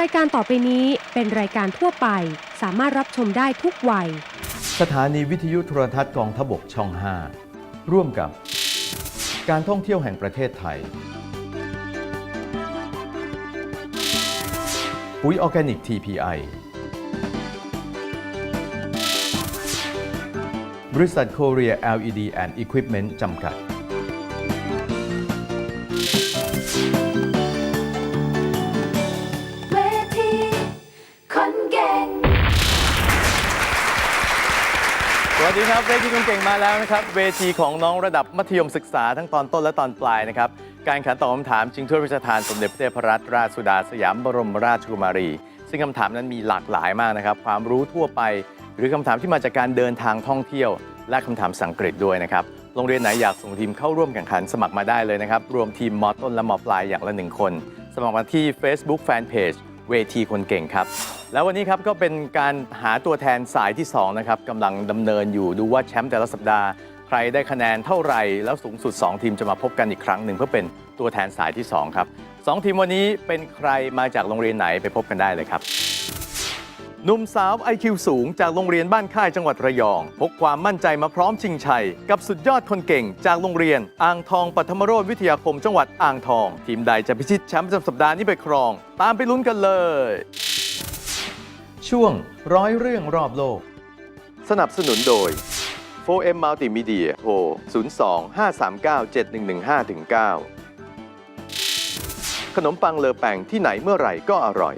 รายการต่อไปนี้เป็นรายการทั่วไป สามารถรับชมได้ทุกวัย สถานีวิทยุโทรทัศน์กองทบกช่อง 5 ร่วมกับ การท่องเที่ยวแห่งประเทศไทย ปุ๋ยออร์แกนิก TPI บริษัท Korea LED and Equipment จำกัด ทีคนเก่งมาแล้วนะครับ เวทีของน้องระดับมัธยมศึกษาทั้งตอนต้นและตอนปลายนะครับ การขันตอบคำถามชิงถ้วยพระราชทานสมเด็จพระเทพรัตนราชสุดาสยามบรมราชกุมารี ซึ่งคำถามนั้นมีหลากหลายมากนะครับ ความรู้ทั่วไป หรือคำถามที่มาจากการเดินทางท่องเที่ยว และคำถามสังเกฤษด้วยนะครับ โรงเรียนไหนอยากส่งทีมเข้าร่วมแข่งขันสมัครมาได้เลยนะครับ รวมทีมมอต้นและมอปลายอย่างละหนึ่งคน สมัครมาที่ Facebook Fanpage เวทีคนเก่งครับ แล้ววันนี้ครับก็เป็นการหาตัวแทนสายที่2นะครับกำลังดำเนินอยู่ดูว่าแชมป์แต่ละสัปดาห์ ใครได้คะแนนเท่าไหร่ แล้วสูงสุด 2 ทีมจะมาพบกันอีกครั้งหนึ่งเพื่อเป็นตัวแทนสายที่ 2 ครับ 2 ทีมวันนี้เป็นใครมาจากโรงเรียนไหนไปพบกันได้เลยครับหนุ่มสาว IQ สูงจากโรงเรียนบ้านค่ายจังหวัดระยอง พกความมั่นใจมาพร้อมชิงชัย กับสุดยอดคนเก่ง จากโรงเรียน อ่างทองปัทมโรธวิทยาคมจังหวัดอ่างทอง ทีมใดจะพิชิตแชมป์ประจำสัปดาห์นี้ไปครอง ตามไปลุ้นกันเลย ช่วงร้อยเรื่องรอบโลก สนับสนุนโดย 4M Multimedia โทร 02 539 7115 9 ขนมปังเลอแปงที่ไหนเมื่อไหร่ก็อร่อย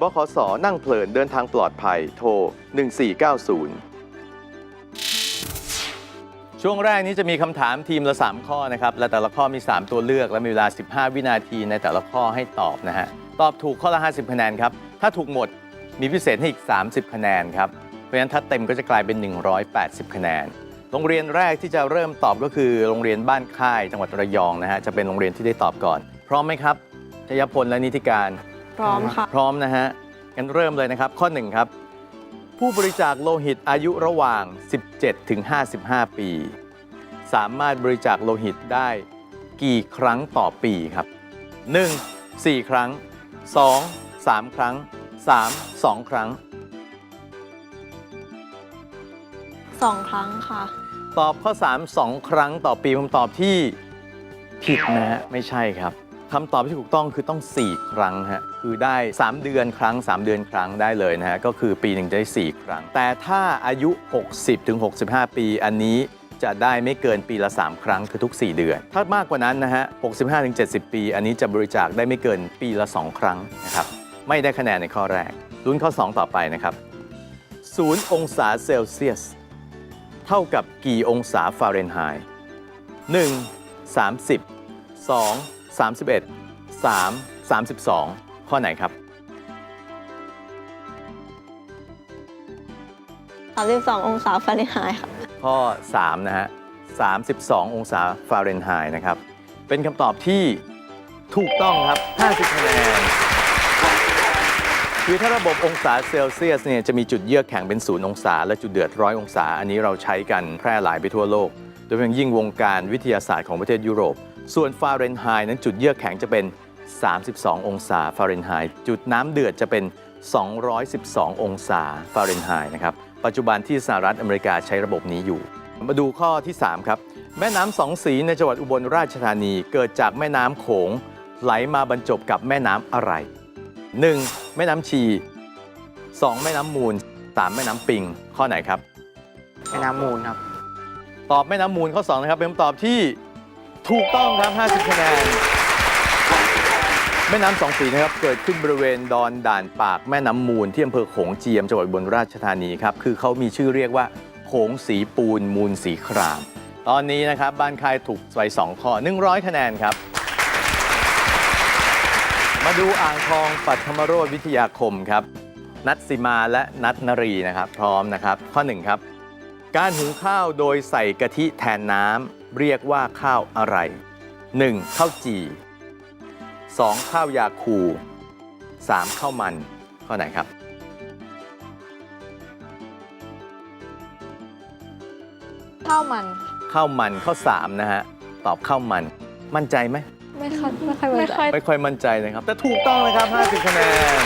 บขสนั่งเพลินเดินทางปลอดภัย โทร 1490 ช่วงแรกนี้จะมีคำถามทีมละ 3 ข้อนะครับ และแต่ละข้อมี 3 ตัวเลือก และมีเวลา 15 วินาทีในแต่ละข้อให้ตอบนะฮะ ตอบถูกข้อละ 50 คะแนนครับ ถ้าถูกหมดมีพิเศษให้อีก 30 คะแนนครับ เพราะฉะนั้นถ้าเต็มก็จะกลายเป็น 180 คะแนน โรงเรียนแรกที่จะเริ่มตอบก็คือโรงเรียนบ้านค่ายจังหวัดระยองนะฮะ จะเป็นโรงเรียนที่ได้ตอบก่อน พร้อมไหมครับชยพลและนิติการ พร้อมค่ะ พร้อมนะฮะงั้นเริ่มเลยนะครับ ข้อ1ครับ ผู้บริจาคโลหิตอายุระหว่าง 17 ถึง 55 ปี สามารถบริจาคโลหิตได้กี่ครั้งต่อปีครับ 1. 4 ครั้ง 2. 3 ครั้ง 3. 2 ครั้ง สองครั้งค่ะ ตอบข้อ 3 2 ครั้งต่อปีผมตอบที่ผิดนะฮะไม่ใช่ครับ คำตอบที่ถูกต้องคือต้อง 4 ครั้งฮะคือได้ 3 เดือนครั้ง 3 เดือนครั้งได้เลยนะฮะก็คือปีหนึ่งจะได้ 4 ครั้ง แต่ถ้าอายุ 60ถึง65 ปีอันนี้จะได้ไม่เกินปีละ 3 ครั้งคือทุก 4 เดือน ถ้ามากกว่านั้นนะฮะ 65ถึง70 ปี อันนี้จะบริจาคได้ไม่เกินปีละ 2 ครั้งนะครับ ไม่ได้คะแนนในข้อแรก ลุ้นข้อ 2 ต่อไปนะครับ 0 องศาเซลเซียส เท่ากับกี่องศาฟาเรนไฮต์ 1. 30 2. 31 3. 32 ข้อไหนครับ 32 องศาฟาเรนไฮต์ค่ะข้อ 3 นะฮะ 32 องศาฟาเรนไฮต์นะครับ เป็นคำตอบที่ถูกต้องครับ 50คะแนนคือถ้าระบบองศาเซลเซียสเนี่ยจะมีจุดเยือกแข็งเป็นศูนย์องศา และจุดเดือดร้อยองศา อันนี้เราใช้กันแพร่หลายไปทั่วโลก โดยเฉพาะยิ่งวงการวิทยาศาสตร์ของประเทศยุโรป ส่วนฟาเรนไฮต์นั้นจุดเยือกแข็งจะเป็น 32 องศาฟาเรนไฮต์จุดน้ำเดือดจะเป็น 212 องศาฟาเรนไฮต์นะครับ ปัจจุบันที่สหรัฐอเมริกาใช้ระบบนี้อยู่ มาดูข้อที่ 3 ครับ แม่น้ำสองสีในจังหวัดอุบลราชธานีเกิดจากแม่น้ำโขงไหลมาบรรจบกับแม่น้ำอะไร 1. แม่น้ำชี 2. แม่น้ำมูล 3. แม่น้ำปิง ข้อไหนครับ แม่น้ำมูลครับ ตอบแม่น้ำมูลข้อ 2 นะครับ เป็นคำตอบที่ ถูกต้องครับ 50 คะแนน แม่น้ำสองสีนะครับ เกิดขึ้นบริเวณดอนด่านปากแม่น้ำมูลที่อำเภอโขงเจียมจังหวัดอุบลราชธานีครับ คือเขามีชื่อเรียกว่าโขงสีปูนมูลสีคราม ตอนนี้นะครับ บ้านคายถูกไป2ข้อ 100 คะแนนครับ มาดูอ่างทองปัทมโรธวิทยาคมครับ นัทสิมาและนัทนรีนะครับ พร้อมนะครับ ข้อ 1 ครับ การหุงข้าวโดยใส่กะทิแทนน้ำ เรียกว่าข้าวอะไร 1. ข้าวจี่ 2. ข้าวยาคู 3. ข้าวมัน ข้อไหนครับ ข้าวมัน ข้าวมันข้อ3นะฮะ ตอบข้าวมัน มั่นใจไหม ไม่ค่อยไม่ค่อยไม่ค่อยไม่ค่อยมั่นใจนะครับ แต่ถูกต้องนะครับ 50 คะแนน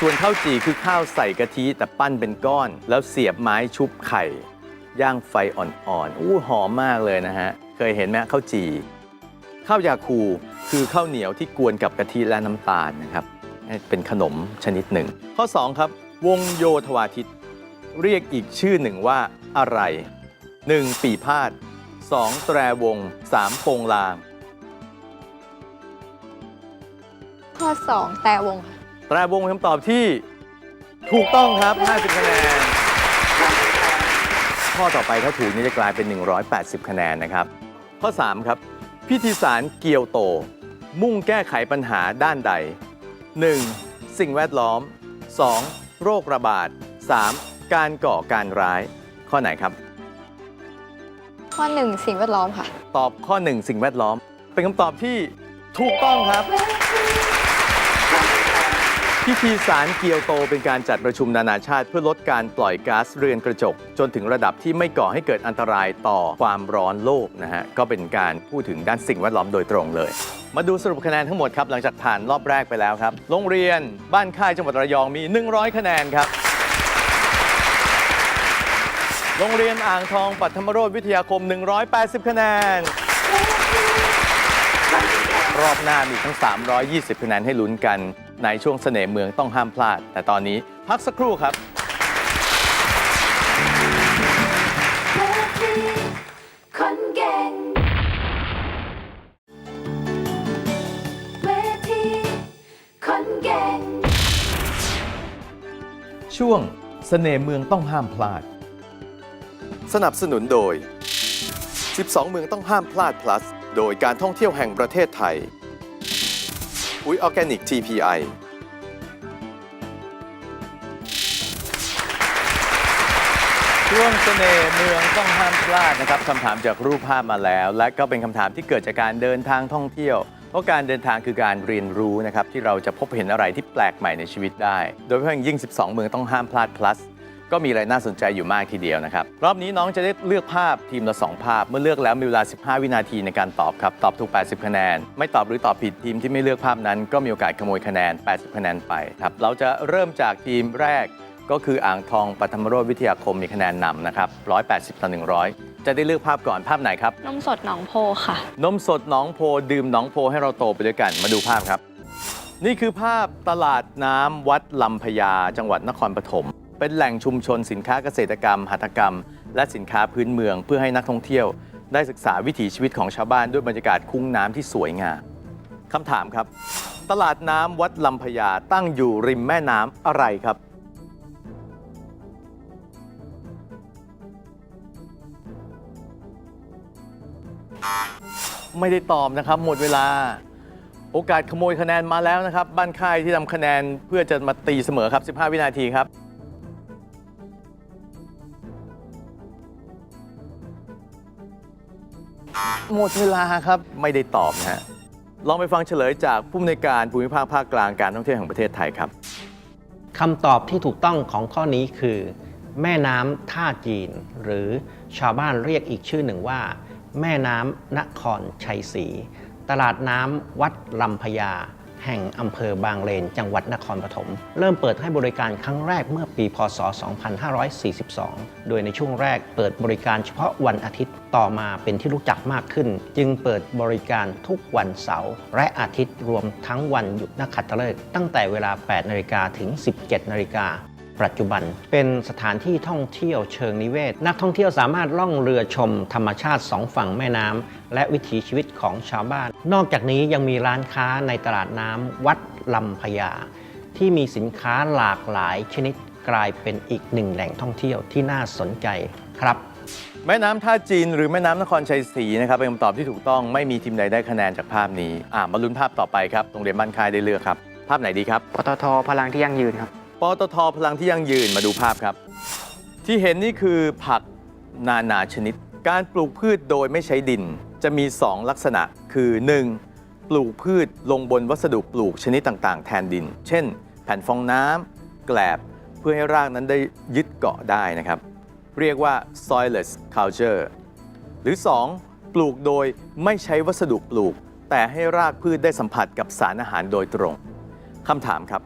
ส่วนข้าวจี่คือข้าวใส่กะทิแต่ปั้นเป็นก้อน แล้วเสียบไม้ชุบไข่ ย่างไฟอ่อนๆอู้หอมมากเลยนะฮะ เคยเห็นไหมข้าวจี่ข้าวยาคูคือข้าวเหนียวที่กวนกับกะทิและน้ำตาลนะครับ เป็นขนมชนิดหนึ่ง ข้อ 2 ครับ วงโยธวาทิต เรียกอีกชื่อหนึ่งว่าอะไร 1. ปีพาด 2. แตรวง 3. โปงลาง ข้อ 2 แต่วงค่ะแตรวงเป็นคำตอบที่ถูกต้องครับ 50คะแนน ข้อต่อไปถ้าถูกนี่จะกลายเป็น 180 คะแนนนะครับ ข้อ 3 ครับ พิธีสารเกียวโต มุ่งแก้ไขปัญหาด้านใด 1. สิ่งแวดล้อม 2. โรคระบาด 3. การก่อการร้าย ข้อไหนครับ ข้อ1สิ่งแวดล้อมค่ะ ตอบข้อ 1 สิ่งแวดล้อม เป็นคำตอบที่ถูกต้องครับ พิธีสารเกียวโตเป็นการจัดประชุมนานาชาติเพื่อลดการปล่อยก๊าซเรือนกระจก จนถึงระดับที่ไม่ก่อให้เกิดอันตรายต่อความร้อนโลกนะฮะ ก็เป็นการพูดถึงด้านสิ่งแวดล้อมโดยตรงเลย มาดูสรุปคะแนนทั้งหมดครับ หลังจากผ่านรอบแรกไปแล้วครับ โรงเรียนบ้านค่ายจังหวัดระยองมี 100 คะแนนครับ โรงเรียนอ่างทองปัทมโรธวิทยาคม 180 คะแนนรอบหน้ามีทั้ง 320 คะแนนให้ลุ้นกัน ในช่วงเสน่ห์เมืองต้องห้ามพลาด แต่ตอนนี้พักสักครู่ครับเวทีคนเก่งเวทีคนเก่ง ช่วงเสน่ห์เมืองต้องห้ามพลาด สนับสนุนโดย 12 เมืองต้องห้ามพลาด plus โดยการท่องเที่ยวแห่งประเทศไทย ปุ๋ยออร์แกนิก TPI ช่วงเสน่ห์เมืองต้องห้ามพลาดนะครับคำถามจากรูปภาพมาแล้ว และก็เป็นคำถามที่เกิดจากการเดินทางท่องเที่ยว เพราะการเดินทางคือการเรียนรู้นะครับที่เราจะพบเห็นอะไรที่แปลกใหม่ในชีวิตได้ โดยเฉพาะอย่างยิ่ง 12 เมืองต้องห้ามพลาด plus ก็มีอะไรน่าสนใจอยู่มากทีเดียวนะครับ รอบนี้น้องจะได้เลือกภาพทีมละ 2 ภาพ เมื่อเลือกแล้วมีเวลา 15 วินาทีในการตอบครับ ตอบถูก 80 คะแนน ไม่ตอบหรือตอบผิดทีมที่ไม่เลือกภาพนั้น ก็มีโอกาสขโมยคะแนน 80 คะแนนไปครับ เราจะเริ่มจากทีมแรก ก็คืออ่างทองปัทมโรธวิทยาคมมีคะแนนนำนะครับ 180 ต่อ 100 จะได้เลือกภาพก่อนภาพไหนครับ นมสดหนองโพค่ะ นมสดหนองโพดื่มหนองโพให้เราโตไปด้วยกัน มาดูภาพครับ นี่คือภาพตลาดน้ำวัดลำพญาจังหวัดนครปฐม เป็นแหล่งชุมชนสินค้าเกษตรกรรม หัตถกรรม และสินค้าพื้นเมือง เพื่อให้นักท่องเที่ยว ได้ศึกษาวิถีชีวิตของชาวบ้านด้วยบรรยากาศคุ้งน้ำที่สวยงามคำถามครับ ตลาดน้ำวัดลำพญาตั้งอยู่ริมแม่น้ำอะไรครับ ไม่ได้ตอบนะครับ หมดเวลา โอกาสขโมยคะแนนมาแล้วนะครับ บ้านค่ายที่ทำคะแนนเพื่อจะมาตีเสมอครับ 15 วินาทีครับ หมดเวลาครับ ไม่ได้ตอบนะฮะ ลองไปฟังเฉลยจากผู้อำนวยการภูมิภาคภาคกลางการท่องเที่ยวแห่งประเทศไทยครับ คำตอบที่ถูกต้องของข้อนี้คือ แม่น้ำท่าจีน หรือชาวบ้านเรียกอีกชื่อหนึ่งว่า แม่น้ำนครชัยศรีตลาดน้ำวัดลำพญา แห่งอำเภอบางเลน จังหวัดนครปฐม เริ่มเปิดให้บริการครั้งแรกเมื่อปี พศ 2542 โดยในช่วงแรกเปิดบริการเฉพาะวันอาทิตย์ ต่อมาเป็นที่รู้จักมากขึ้น จึงเปิดบริการทุกวันเสาร์และอาทิตย์รวมทั้งวันหยุดนักขัตฤกษ์ตั้งแต่เวลา 8 นาฬิกาถึง 17 นาฬิกา ปัจจุบัน เป็นสถานที่ท่องเที่ยวเชิงนิเวศ นักท่องเที่ยวสามารถล่องเรือชมธรรมชาติสองฝั่งแม่น้ำและวิถีชีวิตของชาวบ้าน นอกจากนี้ยังมีร้านค้าในตลาดน้ำวัดลำพญาที่มีสินค้าหลากหลายชนิดกลายเป็นอีกหนึ่งแหล่งท่องเที่ยวที่น่าสนใจครับแม่น้ำท่าจีนหรือแม่น้ำนครชัยศรีนะครับเป็นคำตอบที่ถูกต้องไม่มีทีมใดได้คะแนนจากภาพนี้อ่ามาลุ้นภาพต่อไปครับโรงเรียนบ้านค่ายได้เลือกครับ ภาพไหนดีครับปตทพลังที่ยั่งยืนครับ ปตทพลังที่ยั่งยืนมาดูภาพครับ ที่เห็นนี่คือผักนานาชนิด การปลูกพืชโดยไม่ใช้ดิน จะมี 2 ลักษณะคือ 1. ปลูกพืชลงบนวัสดุปลูกชนิดต่างๆ แทนดิน เช่น แผ่นฟองน้ำแกลบเพื่อให้รากนั้นได้ยึดเกาะได้นะครับ เรียกว่า soilless culture หรือ 2. ปลูกโดยไม่ใช้วัสดุปลูก แต่ให้รากพืชได้สัมผัสกับสารอาหารโดยตรงคำถามครับ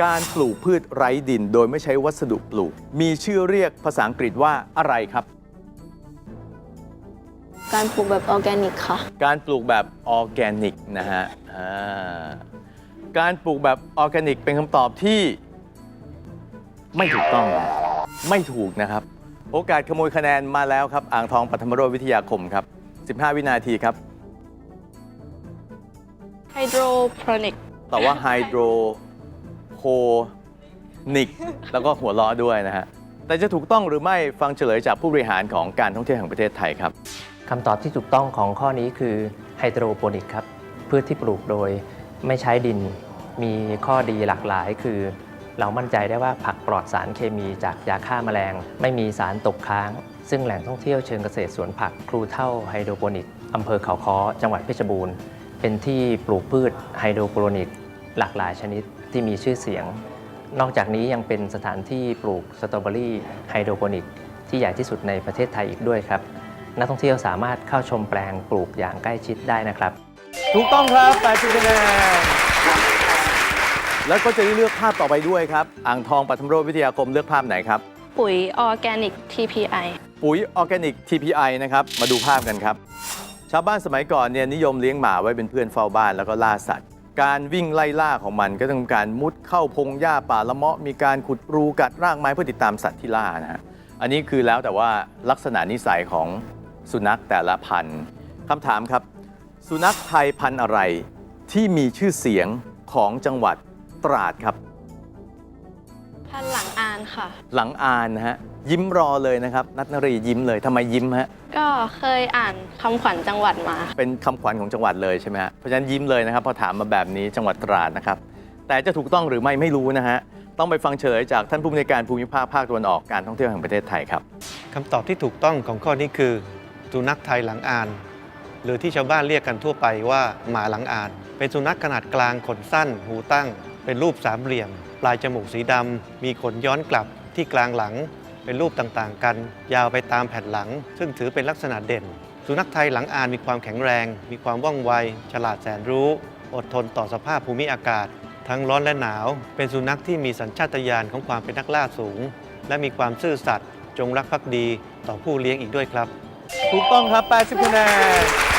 การปลูกพืชไร้ดินโดยไม่ใช้วัสดุปลูก มีชื่อเรียกภาษาอังกฤษว่าอะไรครับ การปลูกแบบออร์แกนิกค่ะ การปลูกแบบออร์แกนิกนะฮะอ่าการปลูกแบบออร์แกนิกเป็นคำตอบที่ ไม่ถูกต้องนะไม่ถูกนะครับ โอกาสขโมยคะแนนมาแล้วครับ อ่างทองปัทมโรจน์วิทยาคมครับ 15 วินาทีครับ ไฮโดรโปรนิก แต่ว่าไฮโดรโพ นิก แล้วก็หัวล้อด้วยนะฮะ แต่จะถูกต้องหรือไม่ฟังเฉลยจากผู้บริหารของการท่องเที่ยวแห่งประเทศไทยครับ คำตอบที่ถูกต้องของข้อนี้คือไฮโดรโปนิกครับพืชที่ปลูกโดยไม่ใช้ดินมีข้อดีหลากหลายคือ เรามั่นใจได้ว่าผักปลอดสารเคมีจากยาฆ่าแมลง ไม่มีสารตกค้าง ซึ่งแหล่งท่องเที่ยวเชิงเกษตรสวนผักครูเท่าไฮโดรโปนิกอำเภอเขาค้อจังหวัดเพชรบูรณ์ เป็นที่ปลูกพืชไฮโดรโปนิก หลากหลายชนิดที่มีชื่อเสียง นอกจากนี้ยังเป็นสถานที่ปลูกสตรอเบอรี่ไฮโดรโปนิก ที่ใหญ่ที่สุดในประเทศไทยอีกด้วยครับ นักท่องเที่ยวสามารถเข้าชมแปลงปลูกอย่างใกล้ชิดได้นะครับ ถูกต้องครับ80คะแนนแล้วก็จะได้เลือกภาพต่อไปด้วยครับ อ่างทองปัทมโรจน์วิทยาคมเลือกภาพไหนครับ ปุ๋ยออร์แกนิก TPI ปุ๋ยออร์แกนิก TPI นะครับมาดูภาพกันครับ ชาวบ้านสมัยก่อนเนี่ยนิยมเลี้ยงหมาไว้เป็นเพื่อนเฝ้าบ้านแล้วก็ล่าสัตว์ การวิ่งไล่ล่าของมันก็ต้องการมุดเข้าพงหญ้าป่าละเมาะมีการขุดรูกัดรากไม้เพื่อติดตามสัตว์ที่ล่านะฮะอันนี้คือแล้วแต่ว่าลักษณะนิสัยของสุนัขแต่ละพันธุ์คำถามครับ สุนัขไทยพันธุ์อะไรที่มีชื่อเสียงของจังหวัดตราดครับ พันหลังอา ค่ะ หลังอานนะฮะยิ้มรอเลยนะครับนัทนรียิ้มเลยทำไมยิ้มฮะก็เคยอ่านคำขวัญจังหวัดมา เป็นคำขวัญของจังหวัดเลยใช่ไหมฮะเพราะฉะนั้นยิ้มเลยนะครับพอถามมาแบบนี้จังหวัดตราดนะครับแต่จะถูกต้องหรือไม่ไม่รู้นะฮะต้องไปฟังเฉลยจากท่านผู้อำนวยการภูมิภาคภาคตะวันออกการท่องเที่ยวแห่งประเทศไทยครับ คำตอบที่ถูกต้องของข้อนี้คือสุนัขไทยหลังอาน หรือที่ชาวบ้านเรียกกันทั่วไปว่าหมาหลังอาน เป็นสุนัขขนาดกลางขนสั้น หูตั้ง เป็นรูปสามเหลี่ยมป ลายจมูกสีดำมีขนย้อนกลับที่กลางหลัง เป็นรูปต่างๆ กัน ยาวไปตามแผ่นหลัง ซึ่งถือเป็นลักษณะเด่น สุนัขไทยหลังอ่านมีความแข็งแรง มีความว่องไว ฉลาดแสนรู้ อดทนต่อสภาพภูมิอากาศ ทั้งร้อนและหนาว เป็นสุนัขที่มีสัญชาตญาณของความเป็นนักล่าสูง และมีความซื่อสัตย์จงรักภักดีต่อผู้เลี้ยงอีกด้วยครับ ถูกต้องครับ 80คะแนน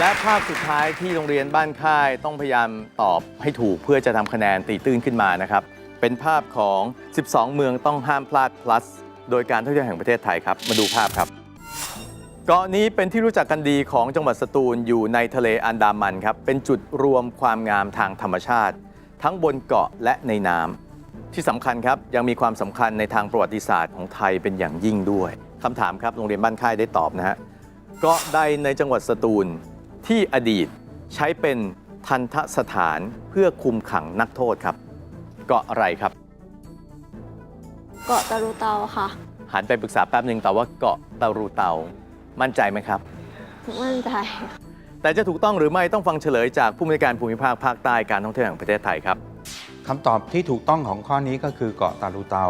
และภาพสุดท้ายที่โรงเรียนบ้านค่ายต้องพยายามตอบให้ถูกเพื่อจะทำคะแนนตีตื้นขึ้นมานะครับ เป็นภาพของ 12 เมืองต้องห้ามพลาด plus โดยการท่องเที่ยวแห่งประเทศไทยครับ มาดูภาพครับ เกาะนี้เป็นที่รู้จักกันดีของจังหวัดสตูลอยู่ในทะเลอันดามันครับ เป็นจุดรวมความงามทางธรรมชาติ ทั้งบนเกาะและในน้ำที่สำคัญครับยังมีความสำคัญในทางประวัติศาสตร์ของไทยเป็นอย่างยิ่งด้วยคำถามครับโรงเรียนบ้านค่ายได้ตอบนะฮะเกาะใดในจังหวัดสตูล ที่อดีตใช้เป็นทันทสถานเพื่อคุมขังนักโทษครับ เกาะอะไรครับ เกาะตะลุเตาค่ะ หันไปปรึกษาแป๊บหนึ่งแต่ว่าเกาะตารูเตา มั่นใจไหมครับ มั่นใจ แต่จะถูกต้องหรือไม่ต้องฟังเฉลยจากผู้บริการภูมิภาคภาคใต้การท่องเที่ยวแห่งประเทศไทยครับ คำตอบที่ถูกต้องของข้อนี้ก็คือเกาะตาลูเตา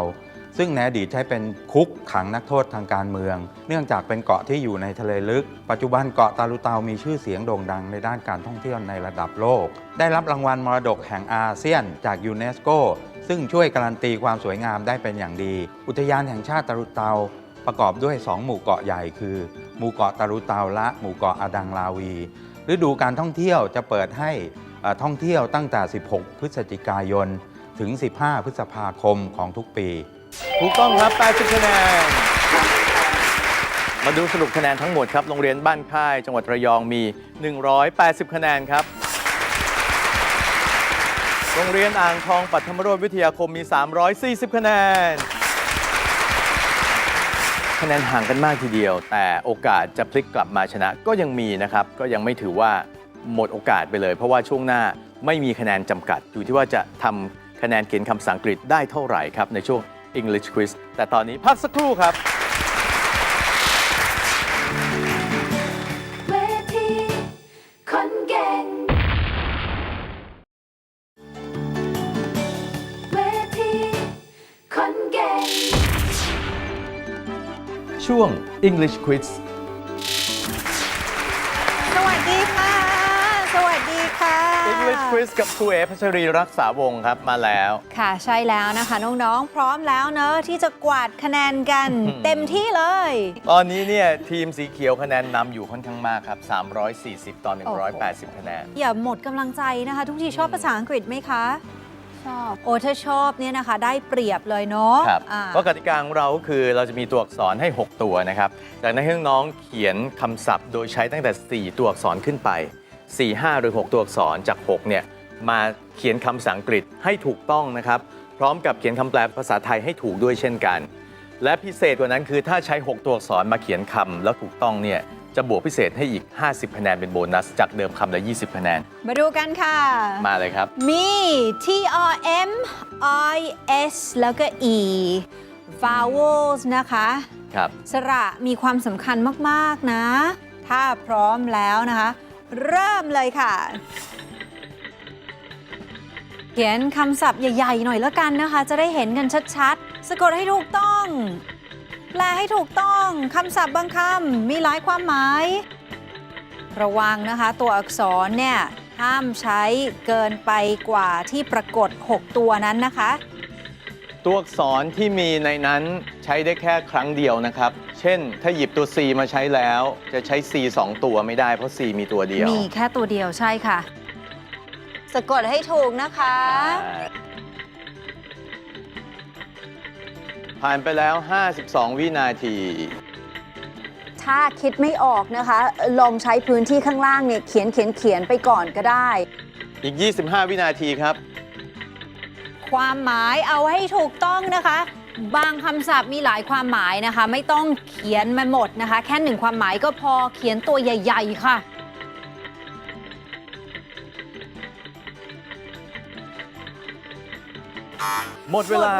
ซึ่งในอดีตใช้เป็นคุกขังนักโทษทางการเมือง เนื่องจากเป็นเกาะที่อยู่ในทะเลลึก ปัจจุบันเกาะตาลูเตามีชื่อเสียงโด่งดังในด้านการท่องเที่ยวในระดับโลก ได้รับรางวัลมรดกแห่งอาเซียนจากยูเนสโกซึ่งช่วยการันตีความสวยงามได้เป็นอย่างดี อุทยานแห่งชาติตาลูเตาประกอบด้วย 2 หมู่เกาะใหญ่คือ หมู่เกาะตาลูเตาและหมู่เกาะอาดังลาวีฤดูการท่องเที่ยวจะเปิดให้ท่องเที่ยวตั้งแต่ 16 พฤศจิกายน ถึง 15 พฤษภาคมของทุกปี ถูกต้องครับ80คะแนน มาดูสรุปคะแนนทั้งหมดครับ โรงเรียนบ้านค่าย จังหวัดระยองมี 180 คะแนนครับ โรงเรียนอ่างทองปัทมโรจน์วิทยาคมมี 340 คะแนน คะแนนห่างกันมากทีเดียว แต่โอกาสจะพลิกกลับมาชนะก็ยังมีนะครับ ก็ยังไม่ถือว่าหมดโอกาสไปเลย เพราะว่าช่วงหน้าไม่มีคะแนนจำกัด อยู่ที่ว่าจะทำคะแนนเขียนคำภาษาอังกฤษได้เท่าไหร่ครับในช่วง English Quiz แต่ตอนนี้พักสักครู่ครับ เวทีคนเก่ง เวทีคนเก่ง ช่วง English Quiz คริสกับครูเอพัชรีรักษาวงศ์ครับมาแล้ว ค่ะใช่แล้วนะคะ น้องๆ พร้อมแล้วเนอะที่จะกวาดคะแนนกันอืมเต็มที่เลย ตอนนี้เนี่ยทีมสีเขียวคะแนนนำอยู่ค่อนข้างมากครับ 340 ต่อ 180 คะแนน อย่าหมดกำลังใจนะคะ ทุกทีชอบอืมภาษาอังกฤษไหมคะ ชอบ โอ้ถ้าชอบเนี่ยนะคะ ได้เปรียบเลยเนาะครับอ่า เพราะกติกาของเราก็คือเราจะมีตัวอักษรให้ 6 ตัวนะครับ จากนั้นให้น้องๆเขียนคำศัพท์ โดยใช้ตั้งแต่ 4 ตัวอักษรขึ้นไป 4 5 หรือ 6 ตัวอักษรจาก 6 เนี่ย มาเขียนคำภาษาอังกฤษให้ถูกต้องนะครับ พร้อมกับเขียนคำแปลภาษาไทยให้ถูกด้วยเช่นกัน และพิเศษกว่านั้นคือถ้าใช้ 6 ตัวอักษรมาเขียนคำแล้วถูกต้องเนี่ยจะบวกพิเศษให้อีก 50 คะแนนเป็นโบนัส จากเดิมคำละ 20 คะแนน มาดูกันค่ะ มาเลยครับ มี T R M I S แล้วก็ E vowels นะคะ ครับ สระมีความสำคัญมาก ๆ นะ ถ้าพร้อมแล้วนะคะ เริ่มเลยค่ะ เขียนคำศัพท์ใหญ่ ๆ หน่อยแล้วกันนะคะ จะได้เห็นกันชัดๆ สะกดให้ถูกต้อง แปลให้ถูกต้องคำศัพท์บางคำมีหลายความหมาย ระวังนะคะ ตัวอักษรเนี่ย ห้ามใช้เกินไปกว่าที่ปรากฏ 6 ตัวนั้นนะคะ ตัวอักษรที่มีในนั้นใช้ได้แค่ครั้งเดียวนะครับ เช่น ถ้าหยิบตัว C มาใช้แล้ว จะใช้ C 2ตัวไม่ได้เพราะ C มีตัวเดียวมีแค่ตัวเดียวใช่ค่ะ สะกดให้ถูกนะคะใช่ผ่านไปแล้ว 52 วินาที ถ้าคิดไม่ออกนะคะ ลองใช้พื้นที่ข้างล่างเนี่ยเขียนเขียนเขียนไปก่อนก็ได้ อีก 25 วินาทีครับ ความหมายเอาให้ถูกต้องนะคะ บางคำศัพท์มีหลายความหมายนะคะ ไม่ต้องเขียนมาหมดนะคะ แค่หนึ่งความหมายก็พอเขียนตัวใหญ่ ๆ ค่ะหมดเวลา หมดเวลา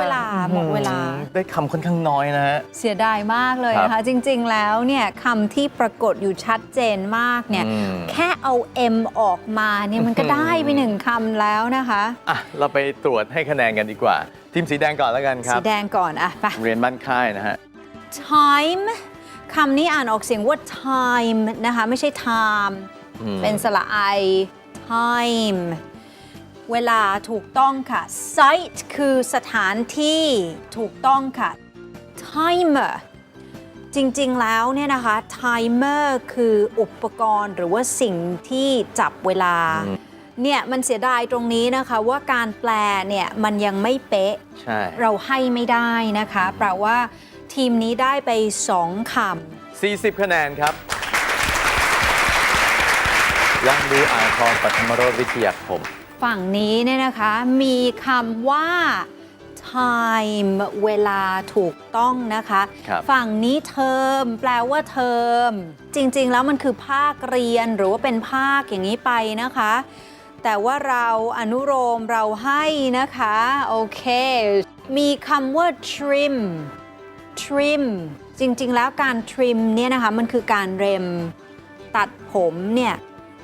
หมดเวลาอืมได้คำค่อนข้างน้อยนะฮะ เสียดายมากเลยนะครัคะ บจริงๆแล้วเนี่ยคำที่ปรากฏอยู่ชัดเจนมากเนี่ย อืม แค่เอา M ออกมาเนี่ยมันก็ได้ไปหนึ่งคำแล้วนะคะ อะ เราไปตรวจให้คะแนนกันดีกว่า ทีมสีแดงก่อนแล้วกันครัสีบ แดงก่อนอะไป เรียนบ้านค่ายนะฮะ time คำนี้อ่านออกเสียงว่า time นะคะ ไม่ใช่ time อืมเป็นสระไอ time เวลาถูกต้องค่ะ site คือสถานที่ถูกต้องค่ะ timer จริงๆ แล้วเนี่ยนะคะ timer คืออุปกรณ์หรือว่าสิ่งที่จับเวลาอืมเนี่ยมันเสียดายตรงนี้นะคะว่าการแปลเนี่ยมันยังไม่เป๊ะ ใช่ เราให้ไม่ได้นะคะ แปลว่าทีมนี้ได้ไป 2ค40 คะแนนครับ ยังดูอ่างทองปัทมโรธวิทยาคมำ ฝั่งนี้เนี่ยนะคะมีคำว่า time เวลาถูกต้องนะคะครับฝั่งนี้เทอมแปลว่าเทอม จริงๆ แล้วมันคือภาคเรียนหรือว่าเป็นภาคอย่างนี้ไปนะคะ แต่ว่าเราอนุโลมเราให้นะคะ โอเค มีคำว่า trim trim จริงๆ แล้วการ trim เนี่ยนะคะ มันคือการเร็มตัดผมเนี่ย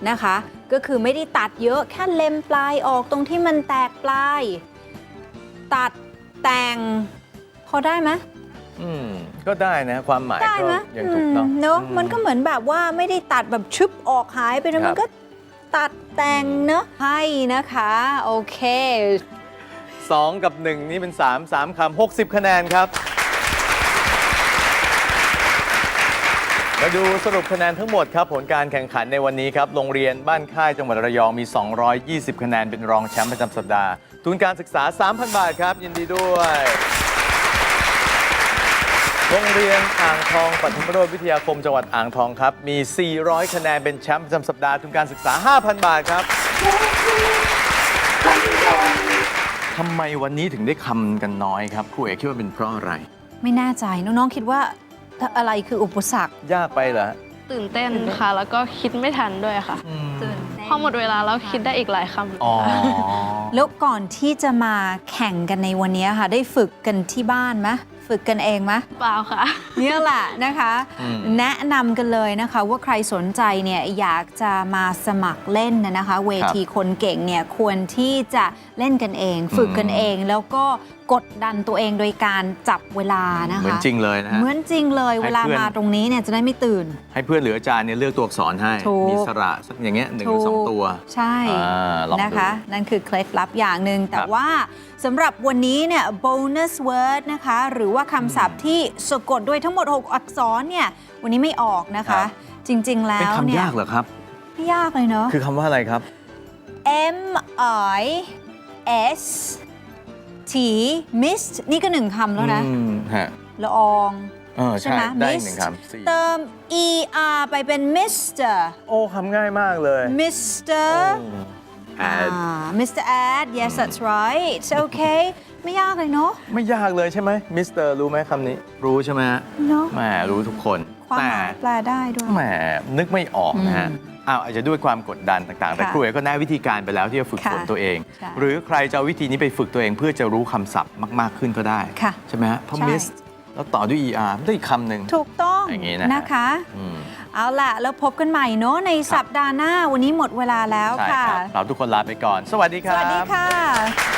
นะคะก็คือไม่ได้ตัดเยอะแค่เล็มปลายออกตรงที่มันแตกปลาย ตัดแต่ง พอได้ไหมอืมก็ได้นะความหมายได้ก็ไหมยังถูกต้องอืมเนอะอืมันก็เหมือนแบบว่าไม่ได้ตัดแบบชึบออกหายไปนะครับมันก็ตัดแต่งเนอะให้นะคะโอเค 2 กับ 1 นี่เป็น 3 3คำ60 คะแนนครับ มาดูสรุปคะแนนทั้งหมดครับ ผลการแข่งขันในวันนี้ครับ โรงเรียนบ้านค่ายจังหวัดระยองมี 220 คะแนนเป็นรองแชมป์ประจำสัปดาห์ ทุนการศึกษา 3,000 บาทครับ ยินดีด้วย โรงเรียนอ่างทองปัทมโรธวิทยาคมจังหวัดอ่างทองครับ มี 400 คะแนนเป็นแชมป์ประจำสัปดาห์ทุนการศึกษา 5,000 บาทครับทำไมวันนี้ถึงได้คำกันน้อยครับครูเอกคิดว่าเป็นเพราะอะไร ไม่แน่ใจน้องๆคิดว่า อะไรคืออุปสรรค ยากไปเหรอ ตื่นเต้นค่ะ แล้วก็คิดไม่ทันด้วยค่ะพอหมดเวลาแล้วคิดได้อีกหลายคำอ๋อ แล้วก่อนที่จะมาแข่งกันในวันนี้ค่ะ ได้ฝึกกันที่บ้านไหมฝึกกันเองไหมเปล่าค่ะ เนี่ยแหละนะคะอืมแนะนำกันเลยนะคะ ว่าใครสนใจเนี่ยอยากจะมาสมัครเล่นนะนะคะ เวทีคนเก่งเนี่ยควรที่จะเล่นกันเอง ฝึกกันเองแล้วก็ กดดันตัวเองโดยการจับเวลานะคะ เหมือนจริงเลยนะฮะ เหมือนจริงเลยให้เวลาเพื่อน มาตรงนี้เนี่ยจะได้ไม่ตื่นให้ให้เพื่อนหรืออาจารย์เนี่ยเลือกตัวอักษรให้ ถูก มีสระสักอย่างเงี้ยหนึ่งหรือสองตัว ใช่อ่าลองดูนะคะ นั่นคือเคล็ดลับอย่างหนึ่งแต่ครับว่าสำหรับวันนี้เนี่ย bonus word นะคะ หรือว่าคำศัพท์ที่สะกดด้วยทั้งหมด 6 อักษรเนี่ย วันนี้ไม่ออกนะครัคะ บ จริงๆ แล้เป็นวคำเนี่ยยากเหรอครับ ไม่ยากเลยเนาะ คือคำว่าอะไรครับ M I S T mist นี่ก็หนึ่งคำแล้วนะ อืมฮะละออง เออใช่ใช่ไหมได้ mist หนึ่งคำสี่เติม E R ไปเป็น Mr โอ้คำง่ายมากเลย Mr แออ่า ด Mr. Ad yes that's right โอเคไม่ยากเลยเนาะ ไม่ยากเลยใช่ไหมมิสเตอร์รู้ไหมคำนี้ รู้ใช่ไหมฮะเนาะแหมรู้ทุกคน ความแต่หมายแปลได้ด้วย แหมนึกไม่ออกนะฮะ อืม อ้าวอาจจะด้วยความกดดันต่างๆ แต่ค่ะครูเอ๋ก็แนะวิธีการไปแล้วที่จะฝึกฝนค่ะตัวเอง ใช่หรือใครจะเอาวิธีนี้ไปฝึกตัวเองเพื่อจะรู้คำศัพท์มาก ๆขึ้นก็ได้ ค่ะใช่ไหมฮะเพราะใช่ มิสแล้วต่อด้วย er ไม่ได้อีกคำหนึ่ง ถูกต้องอย่างนี้นะฮะ นะคะ อืม เอาล่ะ แล้วพบกันใหม่เนาะในสัปดาห์หน้าวันนี้หมดเวลาแล้วใช่ค่ะ ครับ เราทุกคนลาไปก่อน สวัสดีคสรับ วัสดีค่ะ